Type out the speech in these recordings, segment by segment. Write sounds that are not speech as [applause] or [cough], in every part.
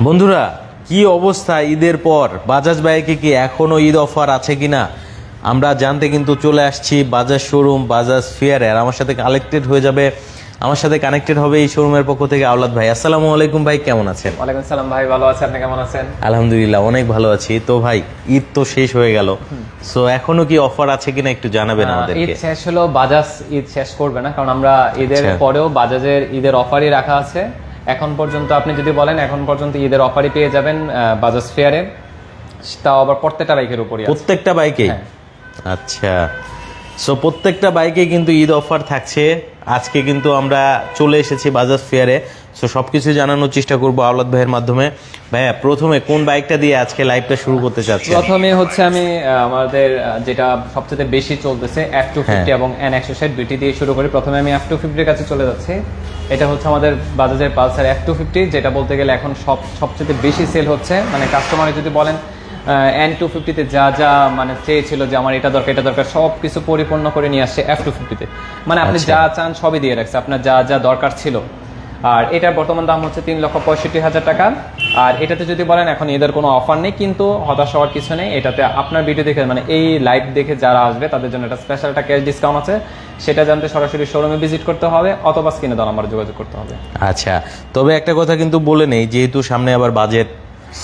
বন্ধুরা কি অবস্থা ঈদের পর? বাজাজ বাইকে কি এখনও ঈদ অফার আছে কিনা? আমরা জানতে কিন্তু চলে আসছি বাজাজ শোরুম বাজাজ ফেয়ারে আর আমার সাথে কালেক্টেড হয়ে যাবে আমার সাথে কানেক্টেড হবে এই শোরুমের পক্ষ থেকে আওলাদ ভাই। আসসালামু আলাইকুম ভাই কেমন আছেন? ওয়ালাইকুম সালাম ভাই ভালো আছেন? আপনি কেমন আছেন? আলহামদুলিল্লাহ অনেক ভালো আছি। তো ভাই ঈদ তো শেষ হয়ে গেল। সো এখনও কি অফার আছে কিনা একটু জানাবেন আহ, ঈদ শেষ হলো বাজাজ ঈদ শেষ করবে না কারণ আমরা ঈদের আচ্ছা। পরেও বাজাজের ঈদের অফারই রাখা আছে। এখন পর্যন্ত আপনি যদি বলেন এখন পর্যন্ত ঈদের অফারই পেয়ে যাবেন আহ, বাজাজ ফেয়ারে তাও আবার প্রত্যেকটা বাইকের উপরে প্রত্যেকটা বাইকে হ্যাঁ। আচ্ছা। সো প্রত্যেকটা বাইকে কিন্তু ঈদ অফার থাকছে। আজকে কিন্তু আমরা চলে এসেছি বাজাজ ফেয়ারে সো সব কিছু জানানোর চেষ্টা করব আওলাদ ভাইয়ের মাধ্যমে। ভাইয়া প্রথমে কোন বাইকটা দিয়ে আজকে লাইভটা শুরু করতে চাচ্ছি প্রথমে হচ্ছে আমি আমাদের যেটা সবচেয়ে বেশি চলতেছে এফ টু ফিফটি এবং এন একশো ষাট দুইটি দিয়ে শুরু করি। প্রথমে আমি এফ টু ফিফটির কাছে চলে যাচ্ছি। এটা হচ্ছে আমাদের বাজাজের পালসার এফ টু ফিফটি যেটা বলতে গেলে এখন সব সবচেয়ে বেশি সেল হচ্ছে। মানে কাস্টমার যদি বলেন এন টু ফিফটিতে যা যা মানে চেয়েছিল যে আমার এটা দরকার এটা দরকার সব কিছু পরিপূর্ণ করে নিয়ে আসছে এফ টু ফিফটিতে মানে আপনি আচ্ছা। যা চান সবই দিয়ে রাখছে আপনার যা যা দরকার ছিল। আর এটার বর্তমান দাম হচ্ছে তিন লক্ষ পঁয়ষট্টি হাজার টাকা। আর এটাতে যদি বলেন এখন এদের কোনো অফার নেই কিন্তু হতাশ হওয়ার কিছু নেই। এটাতে আপনার ভিডিও দেখে মানে এই লাইভ দেখে যারা আসবে তাদের জন্য একটা স্পেশাল একটা ক্যাশ ডিসকাউন্ট আছে। সেটা জানতে সরাসরি শোরুমে ভিজিট করতে হবে অথবা স্ক্রিনে দেওয়া আমার যোগাযোগ করতে হবে। আচ্ছা তবে একটা কথা কিন্তু বলে নেই যেহেতু সামনে আবার বাজেট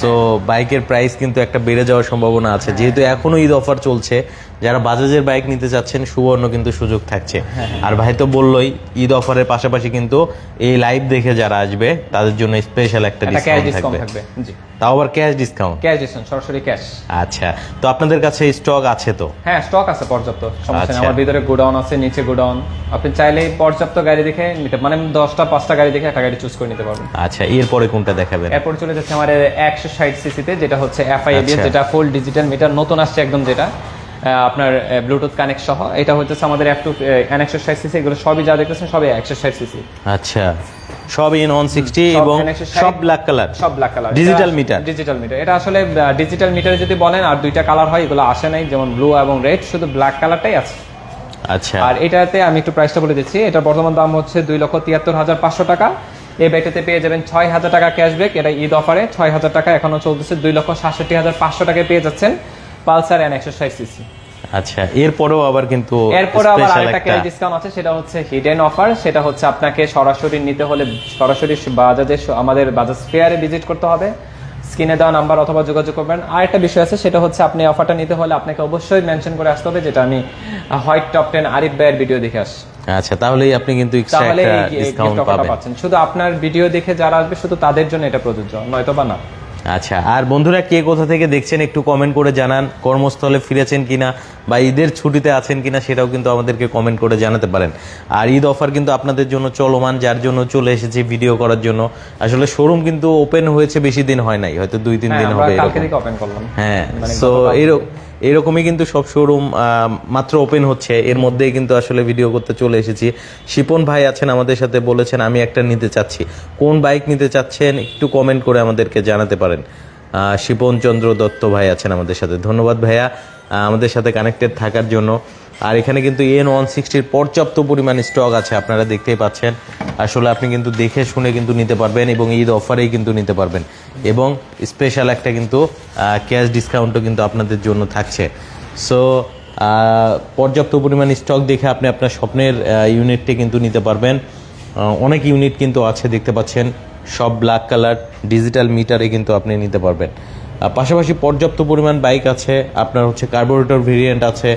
সো বাইকের প্রাইস কিন্তু একটা বেড়ে যাওয়ার সম্ভাবনা আছে। যেহেতু এখনও ঈদ অফার চলছে যারা বাজাজের বাইক নিতে চাচ্ছেন সুবর্ণ কিন্তু সুযোগ থাকছে। আর ভাই তো বললোই ঈদ অফারের পাশাপাশি কিন্তু এই লাইভ দেখে যারা আসবে তাদের জন্য স্পেশাল একটা ডিসকাউন্ট থাকবে। তাও আবার ক্যাশ ডিসকাউন্ট ক্যাশ ডিসকাউন্ট সরাসরি ক্যাশ আচ্ছা। তো আপনাদের কাছে স্টক আছে তো? হ্যাঁ স্টক আছে পর্যাপ্ত। সমস্যা নেই। আচ্ছা। আমার ভিতরে গোডাউন আছে নিচে গোডাউন। আপনি চাইলেই পর্যাপ্ত গাড়ি দেখে নিতে মানে দশটা পাঁচটা গাড়ি দেখে একটা গাড়ি চুজ করে নিতে পারবেন। আচ্ছা এরপরে কোনটা দেখাবেন? এরপর চলে যাচ্ছে আমার একশো ষাট সিসিতে যেটা হচ্ছে এফআইএবিএস আচ্ছা। যেটা ফুল ডিজিটাল মিটার নতুন আসছে একদম যেটা আপনার ব্লুটুথ কানেক্ট সহ। এটা হচ্ছে আমাদের এফ টু এন একশো ষাট সিসি এগুলো সবই যা দেখতেছেন সবই একশো ষাট সিসি। আচ্ছা। সব ইন অন সিক্সটি এবং সব ব্ল্যাক কালার সব black colour Digital meter? Digital meter এটা আসলে ডিজিটাল মিটারে যদি বলেন আর দুইটা কালার হয় এগুলো আসে নাই যেমন ব্লু এবং রেড শুধু ব্ল্যাক কালারটাই আছে। আচ্ছা। আর এটাতে আমি একটু প্রাইসটা বলে দিচ্ছি। এটা বর্তমান দাম হচ্ছে দুই লক্ষ তিয়াত্তর হাজার পাঁচশো টাকা। এই ব্যাগটাতে পেয়ে যাবেন ছয় হাজার টাকা ক্যাশব্যাক এটা ঈদ অফারে। ছয় হাজার টাকা এখনও চলতেছে দুই লক্ষ সাতষট্টি হাজার পাঁচশো টাকায় পেয়ে যাচ্ছেন পালসার এন একশো ষাট সিসি আচ্পরে এরপরেও আবার কিন্তু এরপরে আবার আরেকটা একটা ক্যাশ ডিসকাউন্ট আছে সেটা হচ্ছে হিডেন অফার সেটা হচ্ছে আপনাকে সরাসরি নিতে হলে সরাসরি বাজাজে আমাদের বাজাজ ফেয়ারে ভিজিট করতে হবে। স্ক্রিনে দেওয়া নাম্বার অথবা যোগাযোগ করবেন। আর একটা বিষয় আছে সেটা হচ্ছে আপনি অফারটা নিতে হলে আপনাকে অবশ্যই মেনশন করে আসতে হবে যেটা আমি হোয়াইট টপ টেন আরিফ ভাইয়ের ভিডিও দেখে আসছি। আচ্ছা তাহলেই আপনি কিন্তু এক্সট্রা তাহলে একটা ডিসকাউন্ট পাবেন। পাচ্ছেন। শুধু আপনার ভিডিও দেখে যারা আসবে শুধু তাদের জন্য এটা প্রযোজ্য নয়তো বা না। আচ্ছা আর বন্ধুরা কে কোথা থেকে দেখছেন একটু কমেন্ট করে জানান কর্মস্থলে ফিরেছেন কিনা বা ঈদের ছুটিতে আছেন কিনা সেটাও কিন্তু আমাদেরকে কমেন্ট করে জানাতে পারেন। আর ঈদ অফার কিন্তু আপনাদের জন্য চলমান যার জন্য চলে এসেছি ভিডিও করার জন্য। আসলে শোরুম কিন্তু ওপেন হয়েছে বেশি দিন হয় নাই হয়তো দুই তিন হ্যাঁ, দিন হবে হ্যাঁ মানে সো এরকম এরকমই কিন্তু সব শোরুম মাত্র ওপেন হচ্ছে। এর মধ্যেই কিন্তু আসলে ভিডিও করতে চলে এসেছি। শিপন ভাই আছেন আমাদের সাথে বলেছেন আমি একটা নিতে চাচ্ছি। কোন বাইক নিতে চাচ্ছেন একটু কমেন্ট করে আমাদেরকে জানাতে পারেন। আহ, শিপন চন্দ্র দত্ত ভাই আছেন আমাদের সাথে। ধন্যবাদ ভাইয়া। আমাদের সাথে কানেক্টেড থাকার জন্য। আর এখানে কিন্তু এন ওয়ান সিক্সটির পর্যাপ্ত পরিমাণ স্টক আছে, আপনারা দেখতেই পাচ্ছেন। আসলে আপনি কিন্তু দেখে শুনে কিন্তু নিতে পারবেন এবং ঈদ অফারেই কিন্তু নিতে পারবেন। এবং স্পেশাল একটা কিন্তু ক্যাশ ডিসকাউন্টও কিন্তু আপনাদের জন্য থাকছে। সো পর্যাপ্ত পরিমাণ স্টক দেখে আপনি আপনার স্বপ্নের ইউনিটটি কিন্তু নিতে পারবেন। অনেক ইউনিট কিন্তু আছে, দেখতে পাচ্ছেন। সব ব্ল্যাক কালার ডিজিটাল মিটারে কিন্তু আপনি নিতে পারবেন। পাশাপাশি পর্যাপ্ত পরিমাণ বাইক আছে, আপনার হচ্ছে কার্বোরেটর ভেরিয়েন্ট আছে,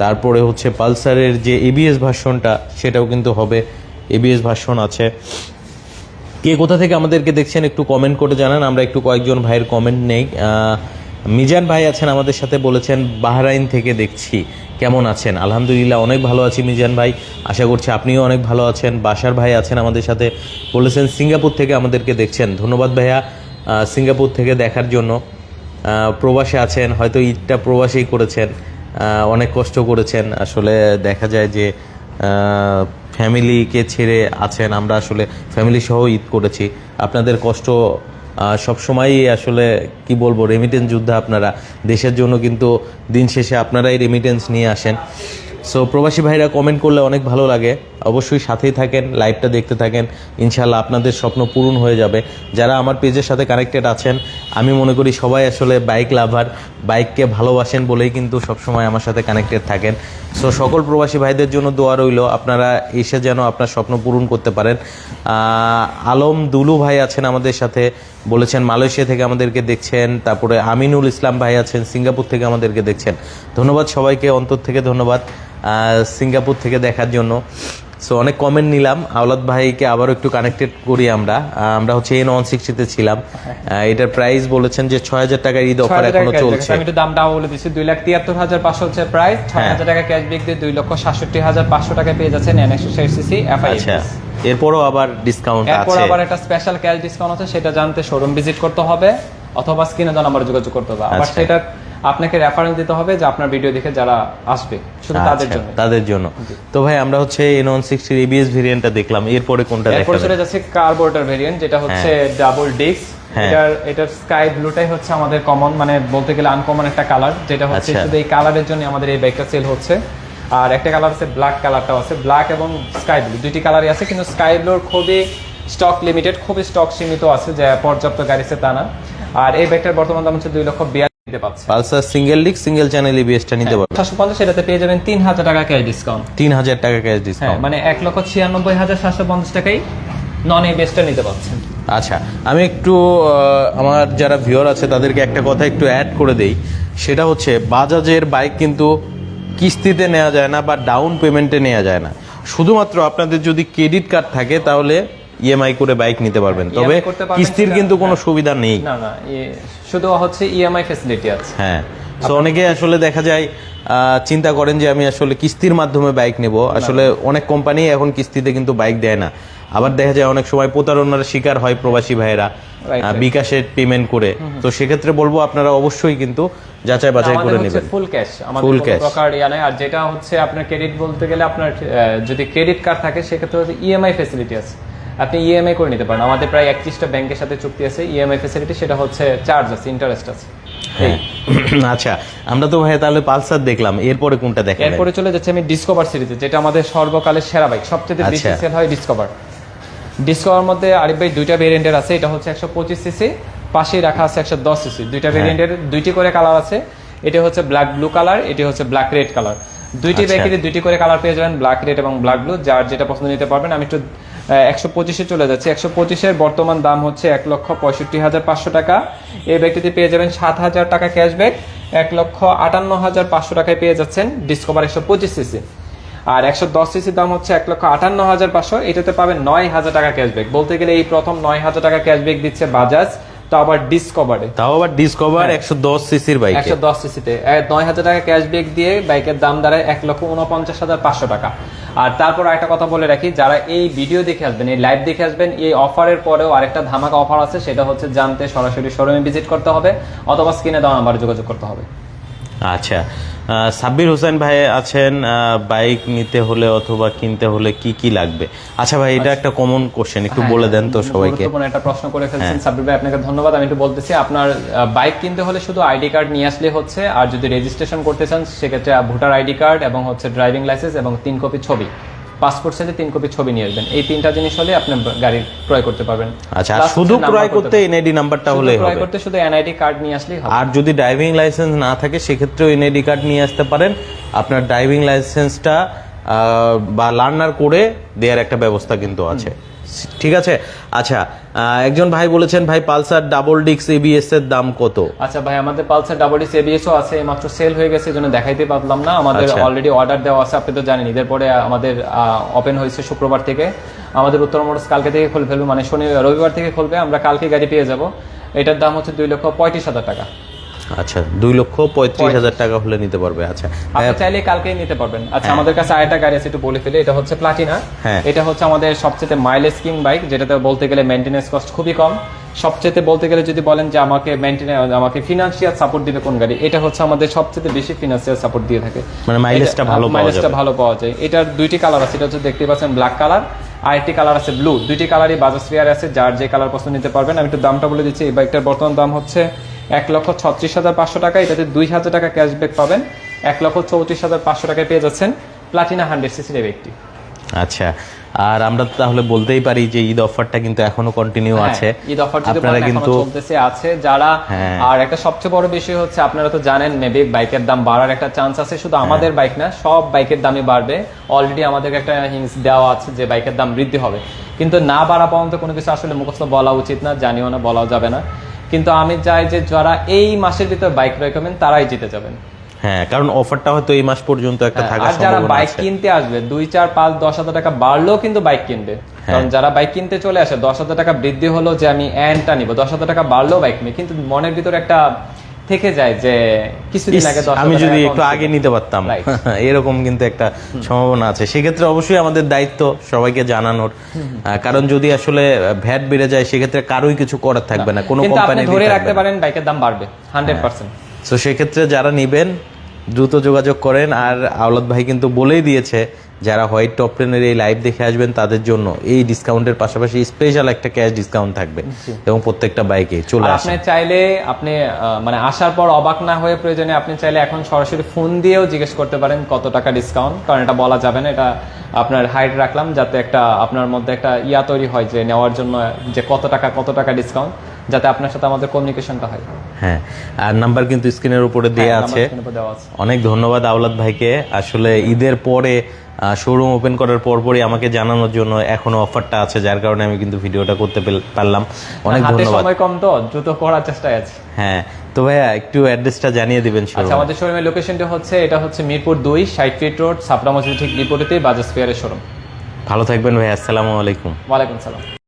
তারপরে হচ্ছে পালসারের যে এবিএস ভার্সনটা, সেটাও কিন্তু হবে এবিএস ভার্সন আছে। কে কোথা থেকে আমাদেরকে দেখছেন একটু কমেন্ট করে জানান, আমরা একটু কয়েকজন ভাইয়ের কমেন্ট নেই। মিজান ভাই আছেন আমাদের সাথে বলেছেন, বাহরাইন থেকে দেখছি। কেমন আছেন? আলহামদুলিল্লাহ, অনেক ভালো আছি মিজান ভাই। আশা করছি আপনিও অনেক ভালো আছেন। বাসার ভাই আছেন আমাদের সাথে। বলেছেন, সিঙ্গাপুর থেকে আমাদেরকে দেখছেন। ধন্যবাদ ভাইয়া সিঙ্গাপুর থেকে দেখার জন্য। প্রবাসে আছেন, হয়তো ঈদটা প্রবাসেই করেছেন। অনেক কষ্ট করেছেন। আসলে দেখা যায় যে ফ্যামিলিকে ছেড়ে আছেন। আমরা আসলে ফ্যামিলি সহ ঈদ করেছি। আপনাদের কষ্ট সব সময়ই আসলে কি বলব রেমিটেন্স যুদ্ধে আপনারা। দেশের জন্য কিন্তু দিন শেষে আপনারাই রেমিটেন্স নিয়ে আসেন। সো প্রবাসী ভাইরা কমেন্ট করলে অনেক ভালো লাগে। অবশ্যই সাথেই থাকেন লাইভটা দেখতে থাকেন। ইনশাল্লাহ আপনাদের স্বপ্ন পূরণ হয়ে যাবে। যারা আমার পেজের সাথে কানেক্টেড আছেন আমি মনে করি সবাই আসলে বাইক লাভার বাইককে ভালোবাসেন বলেই কিন্তু সবসময় আমার সাথে কানেক্টেড থাকেন। সো সকল প্রবাসী ভাইদের জন্য দোয়া রইল, আপনারা এসে যেন আপনার স্বপ্ন পূরণ করতে পারেন। আলম দুলু ভাই আছেন আমাদের সাথে, বলেছেন মালয়েশিয়া থেকে আমাদেরকে দেখছেন, তারপরে আমিনুল ইসলাম ভাই আছেন, সিঙ্গাপুর থেকে আমাদেরকে দেখছেন। ধন্যবাদ সবাইকে, অন্তর থেকে ধন্যবাদ সিঙ্গাপুর থেকে দেখার জন্য। সো অনেক কমেন্ট নিলাম। আওলাদ ভাইকে আবারও একটু কানেক্টেড করি আমরা। আমরা হচ্ছে এন ওয়ান সিক্সটিতে ছিলাম। এটার প্রাইস বলেছেন যে ছয় হাজার টাকার ঈদ অফার এখনও চলছে। আমি একটু দামটা বলে দিচ্ছি। দুই লাখ তিয়াত্তর হাজার পাঁচশো হচ্ছে প্রাইস ছয় হ্যাঁ। হাজার টাকা ক্যাশব্যাক দিয়ে দুই লক্ষ সাতষট্টি হাজার পাঁচশো টাকা পেয়ে যাচ্ছেন এন একশো ষাট সিসি এফআই আচ্ছা। এরপরও আবার ডিসকাউন্ট আছে। এরপর আবার একটা স্পেশাল ক্যাশ ডিসকাউন্ট আছে। সেটা জানতে শোরুম ভিজিট করতে হবে। অথবা স্ক্রিনে দেওয়া নাম্বারে যোগাযোগ করতে হবে। আবার আচ্ছা। সেটা আপনাকে রেফারেন্স দিতে হবে যে আপনার ভিডিও দেখে যারা আসবে শুধু তাদের আচ্ছা, জন্য। তাদের জন্য। তো ভাই আমরা হচ্ছে এন ওয়ান সিক্সটির এবিএস ভেরিয়েন্টটা দেখলাম এরপরে কোনটা এরপর চলে যাচ্ছে কার্বোরেটর ভেরিয়েন্ট যেটা হচ্ছে ডাবল ডিস্ক হ্যাঁ। এটার এটার স্কাই ব্লুটাই হচ্ছে আমাদের কমন মানে বলতে গেলে আনকমন একটা কালার যেটা হচ্ছে আচ্ছা। শুধু এই কালারের জন্য আমাদের এই বাইকটা সেল হচ্ছে। আর একটা কালার আছে ব্ল্যাক কালারটাও আছে ব্ল্যাক এবং স্কাই ব্লু দুইটি কালারই আছে কিন্তু স্কাই ব্লুর খুবই স্টক লিমিটেড খুবই স্টক সীমিত আছে যে পর্যাপ্ত গাড়ি আছে তা না। আর এই বাইকটার বর্তমান দাম হচ্ছে দুই লক্ষ বিয়াল্লিশ Pulsar single disc single channel নিতে পারবেন পঞ্চাশ পেয়ে যাবেন তিন হাজার টাকা ক্যাশ ডিসকাউন্ট তিন হাজার টাকা ক্যাশ হ্যাঁ ডিসকাউন্ট মানে টাকাই নন বেসটা নিতে পারছেন। আচ্ছা আমি একটু আমার যারা ভিউয়ার আছে তাদেরকে একটা কথা একটু অ্যাড করে দেই। সেটা হচ্ছে বাজাজের বাইক কিন্তু কিস্তিতে নেওয়া যায় না বা ডাউন পেমেন্টে নেওয়া যায় না। শুধুমাত্র আপনাদের যদি ক্রেডিট কার্ড থাকে তাহলে ইএমআই করে বাইক নিতে পারবেন। তবে কিস্তির কিন্তু কোনো সুবিধা নেই। না না শুধু হচ্ছে ইএমআই ফেসিলিটি আছে। হ্যাঁ। তো অনেকে আসলে দেখা যায় চিন্তা করেন যে আমি আসলে কিস্তির মাধ্যমে বাইক নেব। আসলে অনেক কোম্পানি এখন কিস্তিতে কিন্তু বাইক দেয় না। আবার দেখা যায় অনেক সময় প্রতারণার শিকার হয় প্রবাসী ভাইয়েরা বিকাশের পেমেন্ট করে। তো সেক্ষেত্রে বলব আপনারা অবশ্যই কিন্তু যাচাই বাছাই করে নেবেন। ফুল ক্যাশ আমাদের কোনো cash। প্রকার ইয়া নাই। আর যেটা হচ্ছে আপনার ক্রেডিট বলতে গেলে আপনার যদি ক্রেডিট কার্ড থাকে সেক্ষেত্রে হচ্ছে ইএমআই ফেসিলিটি আছে। আপনি ইএমআই করে নিতে পারেন। আমাদের প্রায় একত্রিশটা ব্যাংকের সাথে চুক্তি আছে। ইএমআই ফেসিলিটি সেটা হচ্ছে চার্জ আছে ইন্টারেস্ট আছে। হ্যাঁ। আচ্ছা আমরা তো ভাই তাহলে পালসার দেখলাম। এরপরে কোনটা দেখাবেন এরপরে চলে যাচ্ছে আমি ডিসকভার সিরিজে যেটা আমাদের সর্বকালের সেরা বাইক সবচেয়ে বেশি আচ্ছা। সেল হয় ডিসকভার ডিসকভার মধ্যে আরিফ ভাই দুইটা ভেরিয়েন্টের আছে। এটা হচ্ছে একশো পঁচিশ সিসি পাশেই রাখা আছে একশো দশ সিসি দুইটা হ্যাঁ। ভেরিয়েন্টের দুইটি করে কালার আছে। এটা হচ্ছে ব্ল্যাক ব্লু কালার এটি হচ্ছে ব্ল্যাক রেড কালার দুইটি আচ্ছা। বাইকেরই দুইটি করে কালার পেয়ে যাবেন ব্ল্যাক রেড এবং ব্ল্যাক ব্লু যার যেটা পছন্দ নিতে পারবেন আমি একটু একশো পঁচিশে চলে যাচ্ছে। একশো পঁচিশের বর্তমান দাম হচ্ছে এক লক্ষ পঁয়ষট্টি হাজার পাঁচশো টাকা। এই ব্যাগটিতে পেয়ে যাবেন সাত হাজার টাকা ক্যাশব্যাক। এক লক্ষ আটান্ন হাজার পাঁচশো টাকায় পেয়ে যাচ্ছেন ডিসকভার একশো পঁচিশ সিসি। আর একশো দশ সিসির দাম হচ্ছে এক লক্ষ আটান্ন হাজার পাঁচশো। এটাতে পাবেন নয় হাজার টাকা ক্যাশব্যাক। বলতে গেলে এই প্রথম নয় হাজার টাকা ক্যাশব্যাক দিচ্ছে বাজাজ। তো আবার ডিসকভারে তাও আবার ডিসকভার একশো দশ সিসির বাইক একশো দশ সিসিতে। নয় হাজার টাকা ক্যাশব্যাক দিয়ে বাইকের দাম দাঁড়ায় এক লক্ষ উনপঞ্চাশ হাজার পাঁচশো টাকা। আর তারপর একটা কথা বলে রাখি যারা এই ভিডিও দেখে আসবেন এই লাইভ দেখে আসবেন এই অফারের পরেও আরেকটা ধামাকা অফার আছে সেটা হচ্ছে জানতে সরাসরি শোরুমে ভিজিট করতে হবে অথবা স্ক্রিনে দেওয়া নাম্বারে যোগাযোগ করতে হবে। আচ্ছা। সাব্বির হোসেন ভাই আছেন বাইক নিতে হলে অথবা কিনতে হলে কি কি লাগবে? আচ্ছা ভাই এটা একটা কমন কোশ্চেন একটু বলে দেন তো সবাইকে। হ্যাঁ। একটা প্রশ্ন করে ফেলছেন। সাব্বির ভাই আপনাকে ধন্যবাদ। আমি একটু বলতেছি আপনার বাইক কিনতে হলে শুধু আইডি কার্ড নিয়ে আসলে হচ্ছে আর যদি রেজিস্ট্রেশন করতে চান সেক্ষেত্রে ভোটার আইডি কার্ড এবং হচ্ছে ড্রাইভিং লাইসেন্স এবং তিন কপি ছবি। পাসপোর্ট সাইজে তিন কপি ছবি নিয়ে আসবেন। এই তিনটা জিনিস হলে আপনি গাড়ি ক্রয় করতে পারবেন। আচ্ছা আর শুধু ক্রয় করতে এনআইডি নাম্বারটা হলেই হলেই ক্রয় করতে শুধু এনআইডি কার্ড নিয়ে আসলেই হবে। আর যদি ড্রাইভিং লাইসেন্স না থাকে সেক্ষেত্রেও এনআইডি কার্ড নিয়ে আসতে পারেন। আপনার ড্রাইভিং লাইসেন্সটা আহ, বা লার্নার করে দেওয়ার একটা ব্যবস্থা কিন্তু আছে। ঠিক আছে? আচ্ছা একজন ভাই বলেছেন ভাই পালসার ডাবল ডিক্স এবিএস এর দাম কত? আচ্ছা ভাই আমাদের পালসার ডাবল ডিস ও আছে মাত্র সেল হয়ে গেছে জন্য দেখাইতে পারলাম না। আমাদের আচ্ছা। অলরেডি অর্ডার দেওয়া আছে আপনি তো জানেন ঈদের পরে আমাদের ওপেন হয়েছে শুক্রবার থেকে। আমাদের উত্তর মোটরস কালকে থেকে খুলে ফেলবে মানে শনি রবিবার থেকে খুলবে আমরা কালকে গাড়ি পেয়ে যাব। এটার দাম হচ্ছে দুই লক্ষ পঁয়ত্রিশ হাজার টাকা। আচ্ছা দুই লক্ষ পঁয়ত্রিশ হাজার টাকা হলে নিতে পারবে আচ্ছা। আপনি চাইলে কালকেই নিতে পারবেন। আচ্ছা আমাদের কাছে আরেকটা গাড়ি আছে একটু বলে ফেলে এটা হচ্ছে প্লাটিনা হ্যাঁ। এটা হচ্ছে আমাদের সবচেয়ে মাইলেজ কিং বাইক যেটাতে বলতে গেলে মেনটেন্যান্স কস্ট খুবই কম। সবচেয়ে বলতে গেলে যদি বলেন যে আমাকে মেনটেন্যান্স আমাকে ফিনান্সিয়াল সাপোর্ট দিবে কোন গাড়ি এটা হচ্ছে আমাদের সবচেয়ে বেশি ফিনান্সিয়াল সাপোর্ট দিয়ে থাকে। মানে মাইলেজটা ভালো পাওয়া মাইলেজটা ভালো পাওয়া যায়। এটার দুইটি কালার আছে এটা হচ্ছে দেখতে পাচ্ছেন ব্ল্যাক কালার আর একটি কালার আছে ব্লু দুইটি কালারই বাজাজ ফেয়ার আছে যার যে কালার পছন্দ নিতে পারবেন। আমি একটু দামটা বলে দিচ্ছি এই বাইকটার বর্তমান দাম হচ্ছে এক লক্ষ ছত্রিশ হাজার পাঁচশো টাকা এটাতে দুই হাজার টাকা ক্যাশব্যাক পাবেন। এক লক্ষ চৌত্রিশ হাজার পাঁচশো টাকায় পেয়ে যাচ্ছেন প্লাটিনা হান্ড্রেড সিসির এই বাইকটি আচ্ছা আর আমরা তাহলে বলতেই পারি যে ঈদ অফারটা কিন্তু এখনও কন্টিনিউ হ্যাঁ, আছে। ঈদ অফার আপনারা কিন্তু চলতেছে আছে। যারা হ্যাঁ। আর একটা সবচেয়ে বড় বিষয় হচ্ছে আপনারা তো জানেন মেবি বাইকের দাম বাড়ার একটা চান্স আছে শুধু হ্যাঁ। আমাদের বাইক না সব বাইকের দামই বাড়বে। অলরেডি আমাদের একটা হিংস দেওয়া আছে যে বাইকের দাম বৃদ্ধি হবে। কিন্তু না বাড়া পর্যন্ত কোনো কিছু আসলে মুখস্থ বলা উচিত না জানিও না বলাও যাবে না। কিন্তু আমি চাই যে যারা এই মাসের ভিতর বাইক ক্রয় করবেন তারাই জিতে যাবেন। হ্যাঁ কারণ অফারটা হয়তো এই মাস পর্যন্ত একটা থাকার হ্যাঁ, আর যারা বাইক কিনতে আসবে দুই চার পাঁচ দশ হাজার টাকা বাড়লেও কিন্তু বাইক কিনবে। হ্যাঁ। কারণ যারা বাইক কিনতে চলে আসে দশ হাজার টাকা বৃদ্ধি হলো যে আমি এনটা নিব। দশ হাজার টাকা বাড়লেও বাইক নিবে কিন্তু মনের ভিতরে একটা থেকে যায় যে কিছুদিন আগে আমি যদি একটু আগে নিতে পারতাম। [laughs] এরকম কিন্তু একটা সম্ভাবনা আছে। সেক্ষেত্রে অবশ্যই আমাদের দায়িত্ব সবাইকে জানানোর। কারণ যদি আসলে ভ্যাট বেড়ে যায় সেক্ষেত্রে কারোই কিছু করার থাকবে না। কোনো কোম্পানি ধরে রাখতে পারেন বাইকের দাম বাড়বে হান্ড্রেড পার্সেন্ট তো সেক্ষেত্রে যারা নিবেন দ্রুত যোগাযোগ করেন। আর আওলাদ ভাই কিন্তু বলেই দিয়েছে যারা হোয়াইট টপ টেনের এই লাইভ দেখে আসবেন তাদের জন্য এই ডিসকাউন্টের পাশাপাশি স্পেশাল একটা ক্যাশ ডিসকাউন্ট থাকবে এবং প্রত্যেকটা বাইকে চলে আসে। আপনি চাইলে আপনি মানে আসার পর অবাক না হয়ে প্রয়োজনে আপনি চাইলে এখন সরাসরি ফোন দিয়েও জিজ্ঞেস করতে পারেন কত টাকা ডিসকাউন্ট কারণ এটা বলা যাবে না এটা আপনার হাইট রাখলাম যাতে একটা আপনার মধ্যে একটা ইয়া তৈরি হয় যে নেওয়ার জন্য যে কত টাকা কত টাকা ডিসকাউন্ট যাতে আপনার সাথে আমাদের কমিউনিকেশনটা হয়। হ্যাঁ আর নাম্বার কিন্তু স্ক্রিনের হ্যাঁ, স্ক্রিনের উপর দেওয়া আছে। অনেক ধন্যবাদ আওলাদ ভাইকে। আসলে ঈদের পরে শোরুম ওপেন করার পরপরই আমাকে জানানোর জন্য এখনও অফারটা আছে যার কারণে আমি কিন্তু ভিডিওটা করতে পারলাম। অনেক ধন্যবাদ। সময় কম তো দ্রুত করার চেষ্টায় আছে। হ্যাঁ তো ভাইয়া একটু অ্যাড্রেসটা জানিয়ে দিবেন আচ্ছা আমাদের শোরুমের লোকেশনটা হচ্ছে এটা হচ্ছে মিরপুর দুই সাইড ফিট রোড সাপড়া মসজিদ ঠিক বিপরীতে বাজাজ ফেয়ারের শোরুম ভালো থাকবেন ভাই আসসালামু আলাইকুম। ওয়ালাইকুম সালাম